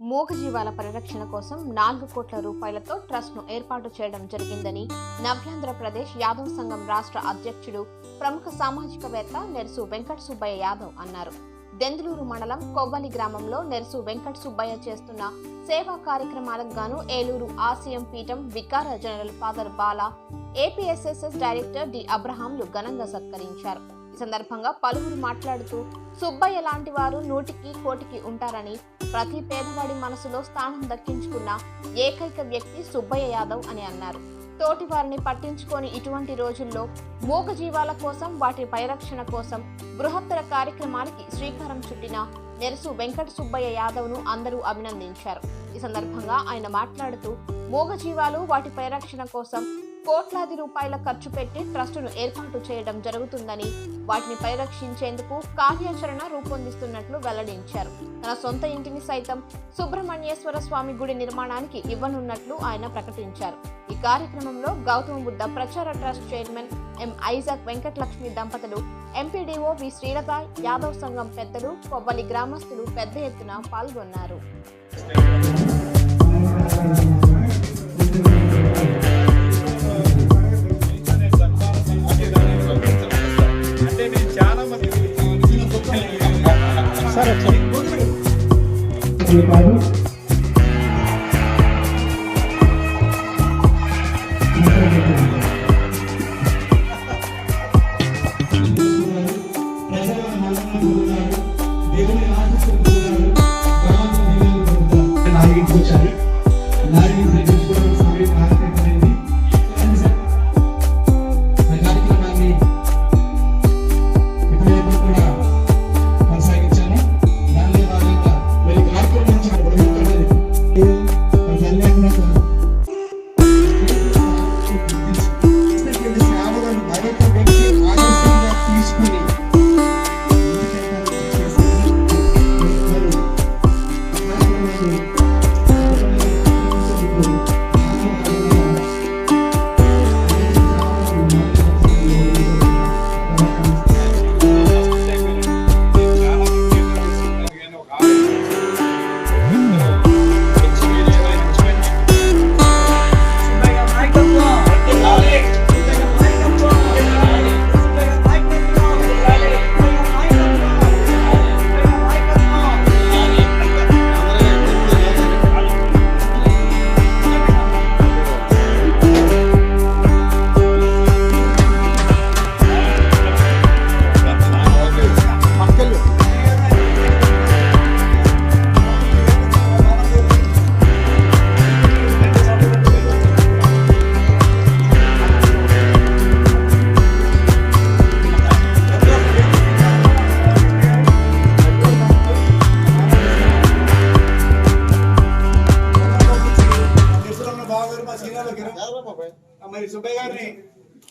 మూగజీవాల పరిరక్షణ కోసం నాలుగు కోట్ల రూపాయలతో ట్రస్ట్ను ఏర్పాటు చేయడం జరిగిందని నవ్యాంధ్రప్రదేశ్ యాదవ్ సంఘం రాష్ట్ర అధ్యక్షుడు ప్రముఖ సామాజికవేత్త నెర్సు వెంకట సుబ్బయ్య యాదవ్ అన్నారు. దెందులూరు మండలం కొవ్వలి గ్రామంలో నెర్సు వెంకట సుబ్బయ్య చేస్తున్న సేవా కార్యక్రమాలకు గాను ఏలూరు ఆసియం పీఠం vicar general father Bala APSSS director D అబ్రహాంలు ఘనంగా సత్కరించారు. ఈ సందర్భంగా పలువురు మాట్లాడుతూ సుబ్బయ్య లాంటి వారు నూటికి కోటికి ఉంటారని ప్రతి పేదవాడి మనసులో స్థానం దక్కించుకున్న ఏకైక వ్యక్తి సుబ్బయ్య యాదవ్ అని అన్నారు. తోటి వారిని పట్టించుకొని ఇటువంటి రోజుల్లో మూగజీవాల కోసం వాటి పరిరక్షణ కోసం బృహత్తర కార్యక్రమానికి శ్రీకారం చుట్టిన నెరసు వెంకట సుబ్బయ్య యాదవ్ను అందరూ అభినందించారు. ఈ సందర్భంగా ఆయన మాట్లాడుతూ మూగజీవాలు వాటి పరిరక్షణ కోసం కోట్లాది రూపాయల ఖర్చు పెట్టి ట్రస్టును ఏర్పాటు చేయడం జరుగుతుందని వాటిని పరిరక్షించేందుకు కార్యాచరణ రూపొందిస్తున్నట్లు వెల్లడించారు. తన సొంత ఇంటిని సైతం సుబ్రహ్మణ్యేశ్వర స్వామి గుడి నిర్మాణానికి ఇవ్వనున్నట్లు ఆయన ప్రకటించారు. ఈ కార్యక్రమంలో గౌతమ బుద్ధ ప్రచార trust chairman M Isaac Venkatalakshmi దంపతులు ఎంపీడీఓ వి శ్రీలత యాదవ్ సంఘం పెద్దలు కొవ్వలి గ్రామస్తులు పెద్ద ఎత్తున పాల్గొన్నారు. కాదు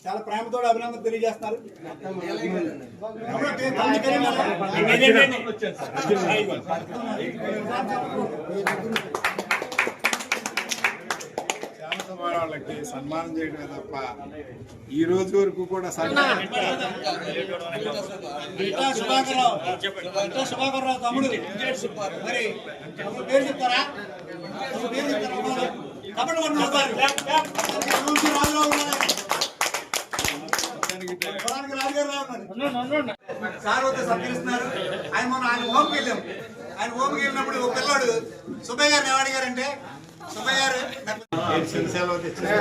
చాలా ప్రేమతో అభినందన తెలియజేస్తున్నారు. వాళ్ళకి సన్మానం చేయడమే తప్ప ఈ రోజు వరకు కూడా సన్మానం తమ్ముడు. మరి తమ్ముడు పేరు చెప్తారా? తమ్ముడు పేరు చెప్తారా? సార్ వద్ద సత్కరిస్తున్నారు. ఆయన మొన్న ఆయన హోమ్కి వెళ్ళాం ఆయన హోమ్కి వెళ్ళినప్పుడు ఒక పిల్లాడు సుబ్బయ్య ఏమడిగారంటే సుబ్బయ్య గారు సెలవు తెచ్చారు?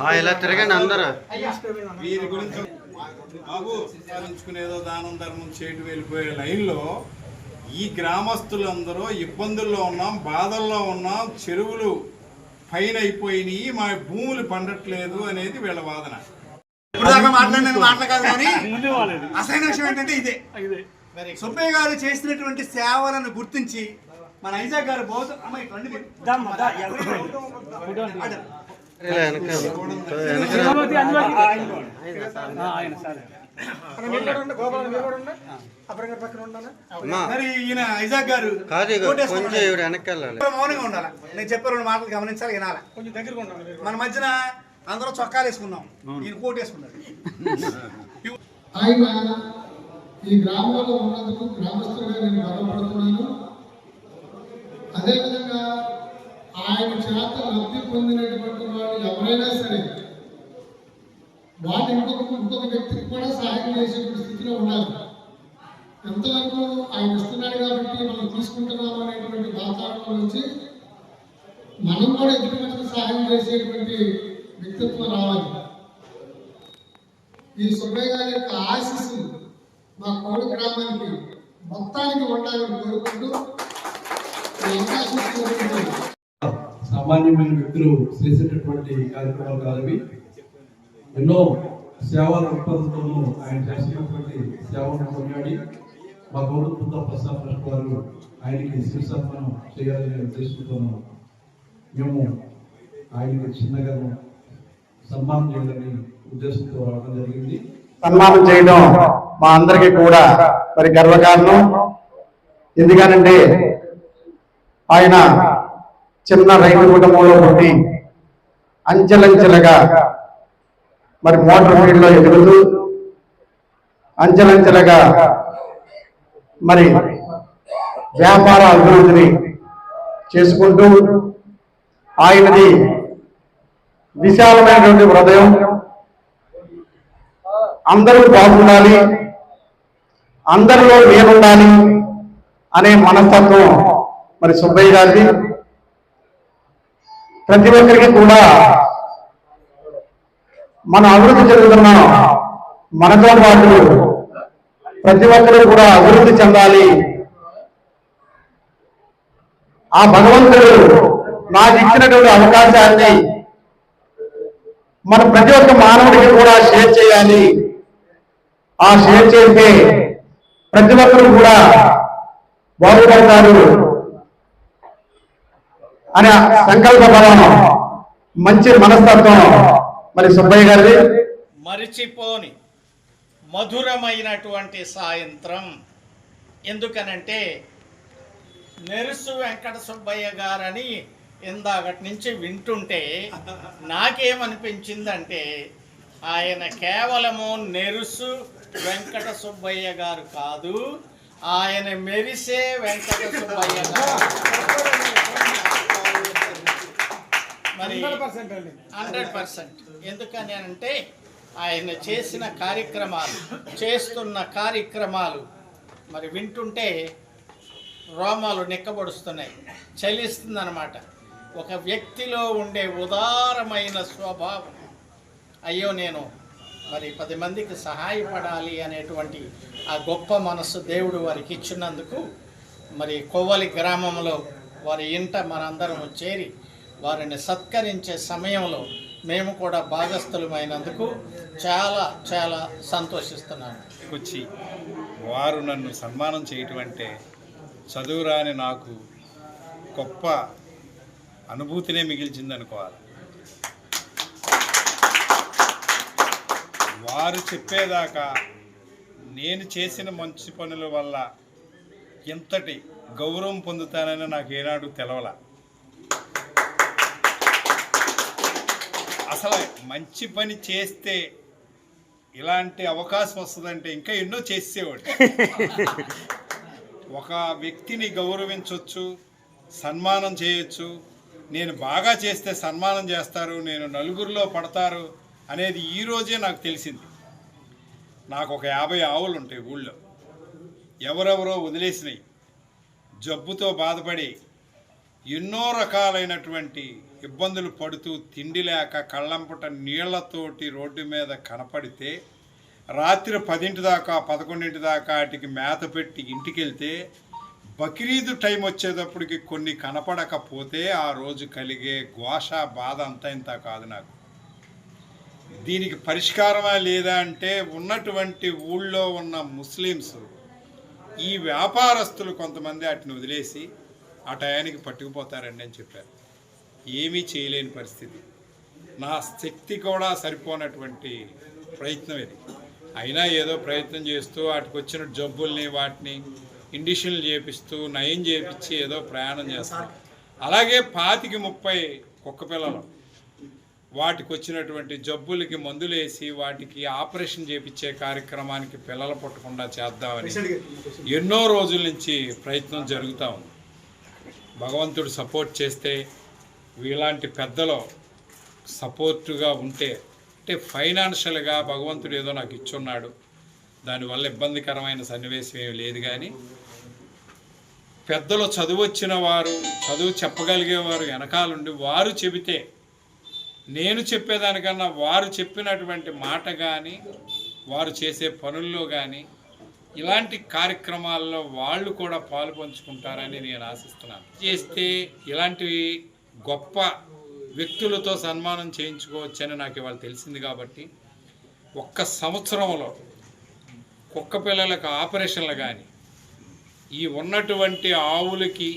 ఆ, ఇలా తిరగండి అందరూ. వీరి గురించి బాబు సాధించుకునేదో దానం ధర్మం చేయటం వెళ్ళిపోయే లైన్లో ఈ గ్రామస్తులందరూ ఇబ్బందుల్లో ఉన్నాం బాధల్లో ఉన్నాం చెరువులు పైన అయిపోయినాయి మా భూములు పండట్లేదు అనేది వీళ్ళ వాదన. ఇప్పుడు మాట్లాడిన మాటలు కాదు కానీ అసలైన విషయం ఏంటంటే ఇదే. సుబ్బయ్య గారు చేసినటువంటి సేవలను గుర్తించి మన ఐజాక్ గారు రండి. మీరు. ఈయన ఐజాక్ గారు కాదు ఇక కోట్ కొంచెం వేసుకున్నాడు. ఇవిడ వెనక్కి వెళ్ళాలి మౌనంగా ఉండాలి? నేను చెప్పే రెండు మాటలు గమనించాలి వినాలి? కొంచెం దగ్గరగా ఉండాలి మన మధ్యన అందరూ చొక్కాలు వేసుకున్నాం. ఈయన కోట్ వేసుకున్నాడు ఆయన ఈ గ్రామంలో ఉన్నందుకు గ్రామస్తులుగా నేను గర్వపడుతున్నాను. అదేవిధంగా ఆయన చేత లబ్ధి పొందినటువంటి వాళ్ళు ఎవరైనా సరే వాళ్ళు ఇంకొక ఇంకొక వ్యక్తికి కూడా సహాయం చేసేటువంటి స్థితిలో ఉన్నారు. ఎంతవరకు ఆయన ఇస్తున్నాడు కాబట్టి మనం తీసుకుంటున్నాము అనేటువంటి వాతావరణం నుంచి మనం కూడా ఎదుటి సహాయం చేసేటువంటి వ్యక్తిత్వం రావాలి. ఈ సుబ్బయ్య గారి యొక్క ఆశీస్సు మా కోడి గ్రామానికి మొత్తానికి ఉండాలని కోరుకుంటూ సామాన్యమైన వ్యక్తులు చేసేటటువంటి కార్యక్రమాలు కాదు ఎన్నో సేవా దృక్పథంతోనూ ఆయన చేసినటువంటి సేవను కొనియాడి మా గౌరవ బుద్ధ ప్రసాద్ ట్రస్ట్ వారు ఆయనకి శిరసన్మానం చేయాలనే ఉద్దేశంతోనూ మేము ఆయనకి చిన్నగా సన్మానం చేయాలని ఉద్దేశంతో రావడం జరిగింది. సన్మానం చేయడం మా అందరికీ కూడా మరి గర్వకారణం. ఎందుకనంటే ఆయన చిన్న రైతు కుటుంబంలో పుట్టి అంచెలంచెలుగా మరి మోటార్ ఫీల్డ్లో ఎదుగుతూ అంచెలంచెలుగా మరి వ్యాపార అభివృద్ధిని చేసుకుంటూ ఆయనది విశాలమైనటువంటి హృదయం. అందరూ బాగుండాలి అందరిలో నేనుండాలి అనే మనస్తత్వం మరి సుబ్బయ్య గారిది. ప్రతి ఒక్కరికి కూడా మన అభివృద్ధి చెందుతున్న. మనతో పాటు ప్రతి ఒక్కరూ కూడా అభివృద్ధి చెందాలి. ఆ భగవంతుడు నాకు ఇచ్చినటువంటి అవకాశాన్ని మన ప్రతి ఒక్క మానవుడికి కూడా షేర్ చేయాలి. ఆ షేర్ చేస్తే ప్రతి ఒక్కరూ కూడా బాగుపడతారు అనే సంకల్ప బలం మంచి మనస్తత్వం మరి సుబ్బయ్య గారిది? మరిచిపోని మధురమైనటువంటి సాయంత్రం. ఎందుకనంటే నెరుసు వెంకట సుబ్బయ్య గారని ఇందాకటి నుంచి వింటుంటే నాకేమనిపించిందంటే ఆయన కేవలము నెరుసు వెంకట సుబ్బయ్య గారు కాదు ఆయన మెరిసే వెంకట సుబ్బయ్య గారు. హండ్రెడ్ పర్సెంట్ ఎందుకని అంటే ఆయన చేసిన కార్యక్రమాలు చేస్తున్న కార్యక్రమాలు మరి వింటుంటే రోమాలు నిక్కబడుస్తున్నాయి చలిస్తుందన్నమాట. ఒక వ్యక్తిలో ఉండే ఉదారమైన స్వభావం. అయ్యో నేను మరి పది మందికి సహాయపడాలి అనేటువంటి ఆ గొప్ప మనస్సు దేవుడు వారికి ఇచ్చినందుకు మరి కొవ్వలి గ్రామంలో వారి ఇంట మనందరం చేరి వారిని సత్కరించే సమయంలో మేము కూడా భాగస్థులమైనందుకు చాలా చాలా సంతోషిస్తున్నాను వచ్చి వారు నన్ను సన్మానం చేయటం అంటే చదువురాని నాకు గొప్ప అనుభూతినే మిగిల్చింది అనుకోవాలి వారు చెప్పేదాకా నేను చేసిన మంచి పనుల వల్ల ఎంతటి గౌరవం పొందుతానని నాకు ఏనాడు తెలవల. అసలు మంచి పని చేస్తే ఇలాంటి అవకాశం వస్తుందంటే ఇంకా ఎన్నో చేసేవాడు. ఒక వ్యక్తిని గౌరవించవచ్చు సన్మానం చేయొచ్చు నేను బాగా చేస్తే సన్మానం చేస్తారు నేను నలుగురిలో పడతారు అనేది ఈ రోజే నాకు తెలిసింది. నాకు ఒక యాభై ఆవులు ఉంటాయి ఊళ్ళో. ఎవరెవరో వదిలేసినాయి. జబ్బుతో బాధపడి ఎన్నో రకాలైనటువంటి ఇబ్బందులు పడుతూ తిండి లేక కళ్ళంపుట నీళ్ళతోటి రోడ్డు మీద కనపడితే రాత్రి పదింటి దాకా పదకొండింటి దాకా వాటికి మేత పెట్టి ఇంటికి వెళ్తే బక్రీదు టైం వచ్చేటప్పటికి కొన్ని కనపడకపోతే ఆ రోజు కలిగే ఘోష బాధ అంతా ఇంత కాదు నాకు. దీనికి పరిష్కారమా లేదా అంటే ఉన్నటువంటి ఊళ్ళో ఉన్న ముస్లిమ్స్ ఈ వ్యాపారస్తులు కొంతమంది వాటిని వదిలేసి ఆ టయానికి పట్టుకుపోతారండి అని చెప్పారు ఏమీ చేయలేని పరిస్థితి. నా శక్తి కూడా సరిపోనటువంటి ప్రయత్నం ఇది. అయినా ఏదో ప్రయత్నం చేస్తూ వాటికి వచ్చిన జబ్బుల్ని వాటిని ఇండిషన్లు చేపిస్తూ నయం చేపించి ఏదో ప్రయాణం చేస్తాం. అలాగే పాతికి ముప్పై కుక్క పిల్లలు. వాటికి వచ్చినటువంటి జబ్బులకి మందులు వేసి వాటికి ఆపరేషన్ చేపించే కార్యక్రమానికి పిల్లలు పుట్టకుండా చేద్దామని ఎన్నో రోజుల నుంచి ప్రయత్నం జరుగుతూ ఉంది. భగవంతుడు సపోర్ట్ చేస్తే వీలాంటి పెద్దలు సపోర్టుగా ఉంటే అంటే ఫైనాన్షియల్గా భగవంతుడు ఏదో నాకు ఇచ్చున్నాడు దానివల్ల ఇబ్బందికరమైన సన్నివేశం ఏమి లేదు కానీ పెద్దలు చదువు వచ్చిన వారు చదువు చెప్పగలిగేవారు వెనకాలండి వారు చెబితే నేను చెప్పేదానికన్నా వారు చెప్పినటువంటి మాట కానీ వారు చేసే పనుల్లో కానీ ఇలాంటి కార్యక్రమాల్లో వాళ్ళు కూడా పాలు పంచుకుంటారని నేను ఆశిస్తున్నాను. చేస్తే ఇలాంటివి గొప్ప వ్యక్తులతో సన్మానం చేయించుకోవచ్చని నాకు ఇవాళ తెలిసింది కాబట్టి ఒక్క సంవత్సరంలో కుక్క పిల్లలకు ఆపరేషన్లు కానీ ఈ ఉన్నటువంటి ఆవులకి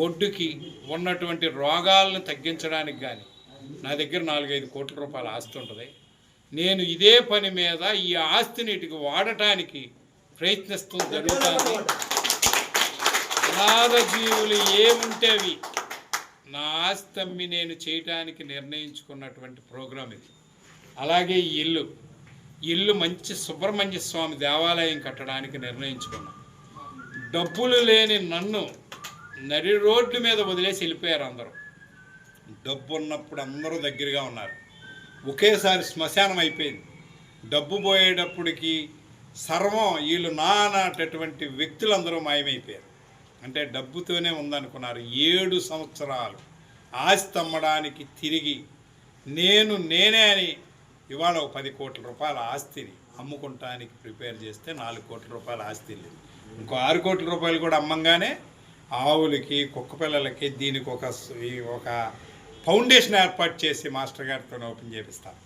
గొడ్డుకి ఉన్నటువంటి రోగాలను తగ్గించడానికి కానీ నా దగ్గర నాలుగైదు కోట్ల రూపాయల ఆస్తి ఉంటుంది. నేను ఇదే పని మీద ఈ ఆస్తిని ఇటుకు వాడటానికి ప్రయత్నిస్తూ జరుగుతుంది. అనాథ జీవులు ఏముంటే అవి నా ఆస్తమ్మి నేను చేయటానికి నిర్ణయించుకున్నటువంటి ప్రోగ్రాం ఇది. అలాగే ఈ ఇల్లు ఇల్లు మంచి సుబ్రహ్మణ్య స్వామి దేవాలయం కట్టడానికి నిర్ణయించుకున్నాను డబ్బులు లేని నన్ను నడి రోడ్ల మీద వదిలేసి వెళ్ళిపోయారు అందరూ. డబ్బు ఉన్నప్పుడు అందరూ దగ్గరగా ఉన్నారు. ఒకేసారి శ్మశానం అయిపోయింది. డబ్బు పోయేటప్పటికి సర్వం వీళ్ళు నానటువంటి వ్యక్తులందరూ మాయమైపోయారు. అంటే డబ్బుతోనే ఉందనుకున్నారు. ఏడు సంవత్సరాలు ఆస్తి అమ్మడానికి తిరిగి నేను నేనే అని ఇవాళ ఒక పది కోట్ల రూపాయల ఆస్తిని అమ్ముకుంటానికి ప్రిపేర్ చేస్తే నాలుగు కోట్ల రూపాయల ఆస్తి లేదు ఇంకో ఆరు కోట్ల రూపాయలు కూడా అమ్మంగానే ఆవులకి కుక్క పిల్లలకి దీనికి ఒక ఈ ఒక ఫౌండేషన్ ఏర్పాటు చేసి మాస్టర్ గారితో ఓపెన్ చేపిస్తాను.